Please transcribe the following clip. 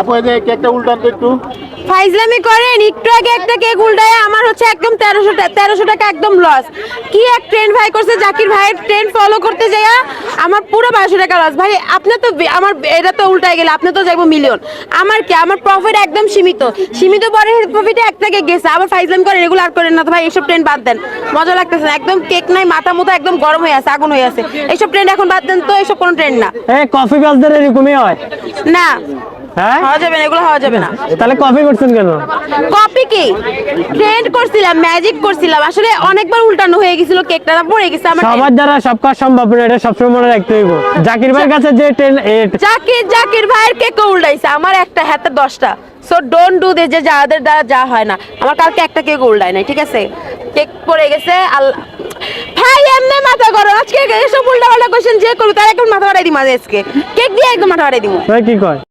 আপু এই যে কেকটা উল্টান তো একটু। ফাইজলামি করেন একটু আগে একটা কেক উল্টায় আমার হচ্ছে একদম তেরোশো তেরোশো টাকা একদম লস কি এক ট্রেন ভাই করছে জাকির ভাইয়ের ট্রেন ফলো করতে যাইয়া আমার পুরো বারোশো টাকা লস ভাই আপনি তো আমার এটা তো উল্টায় গেলে আপনি তো যাইবো মিলিয়ন আমার কি আমার প্রফিট একদম সীমিত। সীমিত পরে প্রফিটে এক টাকা গেছে আবার ফাইজলামি করেন এগুলো আর করেন না। তো ভাই এইসব ট্রেন বাদ দেন। মজা লাগতেছে না। একদম কেক নাই মাথা মতো একদম গরম হয়ে আছে আগুন হয়ে আছে। এইসব ট্রেন এখন বাদ দেন তো এইসব কোনো ট্রেন না। এ কফি গাছদের এরকমই হয়। না। হ্যাঁ? হওয়া যাবে না এগুলো হওয়া যাবে না। তাহলে কফি করছেন কেন? কপি কি? ট্রেন্ড করছিলাম ম্যাজিক করছিলাম। আসলে অনেকবার উল্টানো হয়ে গেছিল কেকটা পড়ে গেছে আমার সবার দ্বারা সব কাজ সম্ভব না এটা সবসময় মনে রাখতে হইব। জাকির ভাইয়ের কাছে যে ট্রেন জাকির জাকির ভাইয়ের কেক উল্টাইছে আমার একটা হাতে দশটা। সো ডোন্ট ডু দে যে যাদের দ্বারা যা হয় না। আমার কালকে একটা কেক উল্টায় নাই ঠিক আছে? কেক পড়ে গেছে আল্লাহ ভাই এমনি মাথা করো আজকে এসব উল্টা পাল্টা কোশ্চেন যে করব তার একদম মাথা বাড়াই দিই মাঝে আজকে। কেক দিয়ে একদম মাথা বাড়াই দিব কি কয়?